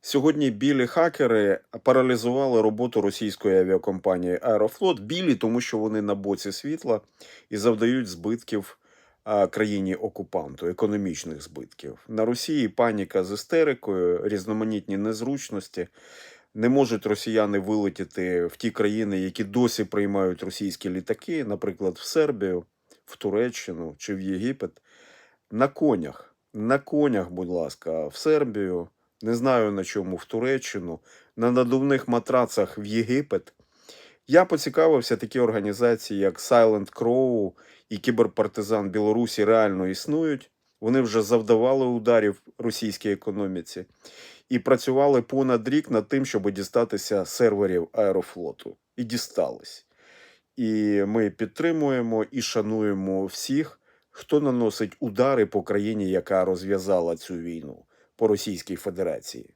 Сьогодні білі хакери паралізували роботу російської авіакомпанії Аерофлот. Білі, тому що вони на боці світла і завдають збитків країні окупанту, економічних збитків. На Росії паніка з істерикою, різноманітні незручності. Не можуть росіяни вилетіти в ті країни, які досі приймають російські літаки, наприклад, в Сербію, в Туреччину чи в Єгипет. На конях, на конях, будь ласка, в Сербію, не знаю на чому, в Туреччину, на надувних матрацах в Єгипет. Я поцікавився, такі організації, як Silent Crow і Кіберпартизан Білорусі реально існують. Вони вже завдавали ударів російській економіці і працювали понад рік над тим, щоб дістатися серверів аерофлоту. І дістались. І ми підтримуємо і шануємо всіх, хто наносить удари по країні, яка розв'язала цю війну по Російській Федерації.